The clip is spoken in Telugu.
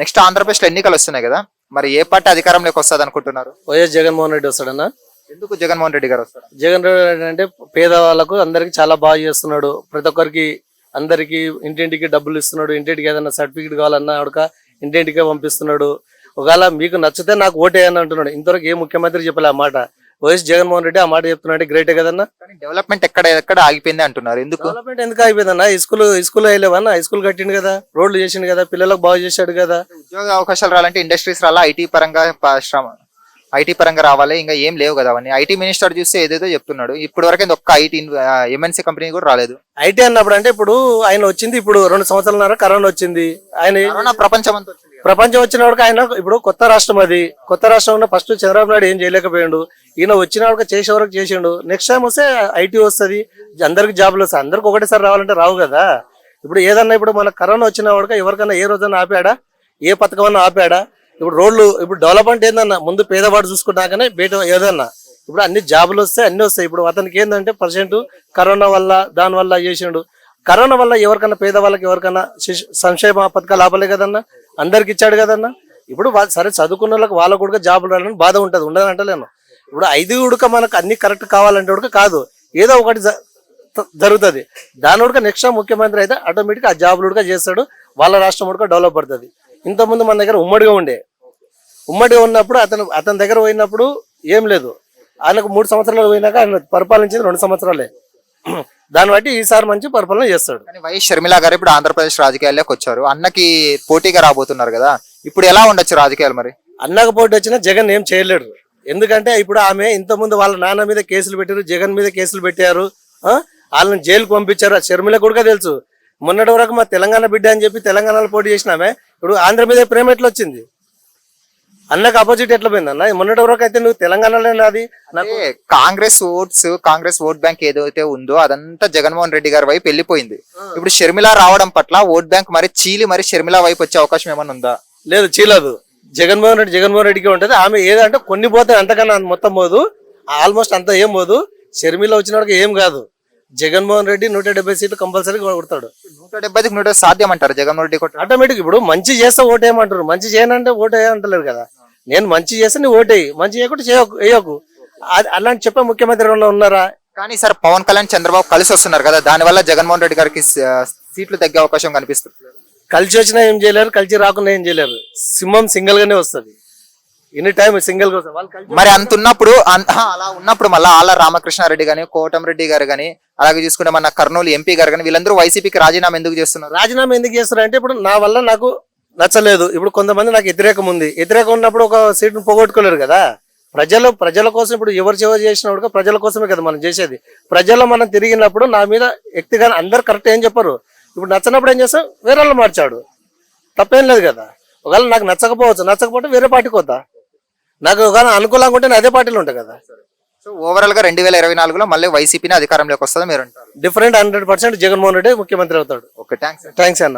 నెక్స్ట్ ఆంధ్రప్రదేశ్లో ఎన్నికలు వస్తున్నాయి కదా మరి ఏ పార్టీ అధికారంలోకి వస్తుంది అనుకుంటున్నారు? వైఎస్ జగన్మోహన్ రెడ్డి వస్తాడన్నా. ఎందుకు జగన్మోహన్ రెడ్డి గారు వస్తారు? జగన్ రెడ్డి అంటే పేదవాళ్ళకు అందరికి చాలా బాగా చేస్తున్నాడు. ప్రతి ఒక్కరికి అందరికి ఇంటింటికి డబ్బులు ఇస్తున్నాడు. ఇంటింటికి ఏదైనా సర్టిఫికేట్ కావాలన్నా ఆడక ఇంటింటికే పంపిస్తున్నాడు. ఒకవేళ మీకు నచ్చితే నాకు ఓటేయని అంటున్నాడు. ఇంతవరకు ఏ ముఖ్యమంత్రి చెప్పలే ఆ మాట. వైఎస్ జగన్మోహన్ రెడ్డి ఆ మాట చెప్తున్నాడు. గ్రేటే కదన్నా? డెవలప్మెంట్ ఎక్కడ ఎక్కడ ఆగిపోయింది అంటున్నారు? ఎందుకు? డెవలప్మెంట్ ఎందుకు అయిపోయిందన్న స్కూల్ స్కూల్ వేయలేవన్నా స్కూల్ కట్టిండు కదా. రోడ్లు చేసిండు కదా. పిల్లలకు బాగు చేశాడు కదా. ఉద్యోగ అవకాశాలు రావాలంటే ఇండస్ట్రీస్ రాలా? ఐటీ పరంగా శ్రమ. ఐటీ పరంగా రావాలి. ఇంకా ఏం లేవు కదా అవన్నీ. ఐటీ మినిస్టర్ చూస్తే ఏదేదో చెప్తున్నాడు. ఇప్పటి వరకు ఒక్క ఐటీ ఎంఎన్సీ కంపెనీ కూడా రాలేదు. ఐటీ అన్నప్పుడు అంటే ఇప్పుడు ఆయన వచ్చింది. ఇప్పుడు రెండు సంవత్సరాలన్నర కరోనా వచ్చింది. ఆయన ప్రపంచం అంతా. ప్రపంచం వచ్చిన వాడికి ఆయన ఇప్పుడు కొత్త రాష్ట్రం అది. కొత్త రాష్ట్రంలో ఫస్ట్ చంద్రబాబు నాయుడు ఏం చేయలేకపోయాడు. ఈయన వచ్చిన వాడికి చేసే వరకు చేసిండు. నెక్స్ట్ టైం వస్తే ఐటీ వస్తుంది. అందరికి జాబ్లు వస్తాయి అందరికి ఒకటేసారి రావాలంటే రావు కదా. ఇప్పుడు ఏదన్నా ఇప్పుడు మన కరోనా వచ్చిన వాడికి ఎవరికైనా ఏ రోజన్నా ఆపాడా? ఏ పథకం ఆపాడా? ఇప్పుడు రోడ్లు ఇప్పుడు డెవలప్మెంట్ ఏందన్నా? ముందు పేదవాడు చూసుకున్నాకనే బయట ఏదన్నా. ఇప్పుడు అన్ని జాబులు వస్తాయి అన్ని వస్తాయి. ఇప్పుడు అతనికి ఏంటంటే పర్సెంట్ కరోనా వల్ల దాని వల్ల చేసిండు. కరోనా వల్ల ఎవరికన్నా పేదవాళ్ళకి ఎవరికన్నా సంక్షేమ పథకాలు ఆపలే కదన్నా? అందరికి ఇచ్చాడు కదన్నా? ఇప్పుడు సరే చదువుకున్న వాళ్ళకి వాళ్ళకు కూడా జాబులు రాలని బాధ ఉంటుంది ఉండదని అంటలేను. ఇప్పుడు ఐదు ఉడక మనకు అన్ని కరెక్ట్ కావాలంటే ఉడక కాదు. ఏదో ఒకటి జరుగుతుంది. దాని ఉడక నెక్స్ట్ ముఖ్యమంత్రి అయితే ఆటోమేటిక్ ఆ జాబులు ఉడక చేస్తాడు వాళ్ళ రాష్ట్రం ఉడక డెవలప్ పడుతుంది. ఇంతకుముందు మన దగ్గర ఉమ్మడిగా ఉండే. ఉమ్మడిగా ఉన్నప్పుడు అతను అతని దగ్గర పోయినప్పుడు ఏం లేదు. ఆయనకు మూడు సంవత్సరాలు పోయినాక ఆయన పరిపాలించింది రెండు సంవత్సరాలే. దాన్ని బట్టి ఈసారి మంచి పరిపాలన చేస్తాడు. కానీ వైఎస్ షర్మిల గారు ఇప్పుడు ఆంధ్రప్రదేశ్ రాజకీయాల్లోకి వచ్చారు. అన్నకి పోటీగా రాబోతున్నారు కదా ఇప్పుడు ఎలా ఉండొచ్చు రాజకీయాలు మరి? అన్నకు పోటీ వచ్చినా జగన్ ఏం చేయలేడు. ఎందుకంటే ఇప్పుడు ఆమె ఇంతకుముందు వాళ్ళ నాన్న మీద కేసులు పెట్టారు జగన్ మీద కేసులు పెట్టారు? వాళ్ళని జైలుకు పంపించారు. ఆ షర్మిల కూడా తెలుసు. మొన్నటి వరకు మా తెలంగాణ బిడ్డ అని చెప్పి తెలంగాణలో పోటీ చేసిన ఆమె ఇప్పుడు ఆంధ్ర మీద ప్రేమ ఎట్లా వచ్చింది? అన్నకు అపోజిట్ ఎట్లా పోయింది అన్న? మొన్నటి వరకు అయితే నువ్వు తెలంగాణలో నాది నాకు Congress votes Congress vote bank ఏదైతే ఉందో అదంతా జగన్మోహన్ రెడ్డి గారి వైపు వెళ్ళిపోయింది. ఇప్పుడు షర్మిల రావడం పట్ల ఓట్ బ్యాంక్ మరి చీలి మరి షర్మిల వైపు వచ్చే అవకాశం ఏమైనా ఉందా? లేదు చీలదు. జగన్మోహన్ రెడ్డి జగన్మోహన్ రెడ్డికి ఉంటది. ఆమె ఏదంటే కొన్ని పోతాయి అంతకన్నా మొత్తం పోదు. ఆల్మోస్ట్ అంతా ఏం పోదు. షర్మిల వచ్చిన వాడికి ఏం కాదు. జగన్మోహన్ రెడ్డి నూట డెబ్బై సీట్లు కంపల్సరీ కొడతాడు. నూట డెబ్బైకి నూట సాధ్యం అంటారు జగన్మోహన్ రెడ్డి ఆటోమేటిక్ ఇప్పుడు మంచి చేస్తే ఓటు వేయమంటారు మంచి చేయనంటే ఓటు వేయమంటలేరు కదా. నేను మంచి చేస్తే నువ్వు ఓటేయి. మంచి చేయకుంటే చేయకు వేయకు. అలాంటి చెప్పే ముఖ్యమంత్రి ఉన్నారా? కానీ సార్ పవన్ కళ్యాణ్ చంద్రబాబు కలిసి వస్తున్నారు కదా దానివల్ల జగన్మోహన్ రెడ్డి గారికి సీట్లు తగ్గే అవకాశం కనిపిస్తుంది. కలిసి వచ్చినా ఏం చేయలేరు కలిసి రాకుండా ఏం చేయలేరు. సింహం సింగిల్ గానే వస్తుంది. ఎనీ టైం సింగిల్గా మరి అంత ఉన్నప్పుడు అలా ఉన్నప్పుడు మళ్ళీ ఆళ్ళ రామకృష్ణారెడ్డి గాని కోటంరెడ్డి గారు గాని అలాగే చూసుకుంటే మన కర్నూలు ఎంపీ గారు గాని వీళ్ళందరూ వైసీపీకి రాజీనామా ఎందుకు చేస్తున్నారు? రాజీనామా ఎందుకు చేస్తారంటే ఇప్పుడు నా వల్ల నాకు నచ్చలేదు. ఇప్పుడు కొంతమంది నాకు వ్యతిరేకం ఉంది. వ్యతిరేకం ఉన్నప్పుడు ఒక సీట్ను పోగొట్టుకోలేరు కదా. ప్రజలు ప్రజల కోసం ఇప్పుడు ఎవరు చివరి చేసినప్పుడు ప్రజల కోసమే కదా మనం చేసేది. ప్రజల్లో మనం తిరిగినప్పుడు నా మీద వ్యక్తిగా అందరు కరెక్ట్ ఏం చెప్పరు. ఇప్పుడు నచ్చనప్పుడు ఏం చేస్తాం వేరే వాళ్ళు మార్చాడు. తప్పేం లేదు కదా. ఒకవేళ నాకు నచ్చకపోవచ్చు నచ్చకపోతే వేరే పార్టీకి వద్దా నాకు ఒకవేళ అనుకూలంగా ఉంటే అదే పార్టీలో ఉంటా కదా. సో ఓవరాల్గా రెండు వేల ఇరవై నాలుగులో మళ్ళీ వైసీపీని అధికారంలోకి వస్తుందని మీరు అంటారు. Different hundred percent Jaganmohan Reddy ముఖ్యమంత్రి అవుతాడు. ఓకే థ్యాంక్స్ థ్యాంక్స్ అన్న.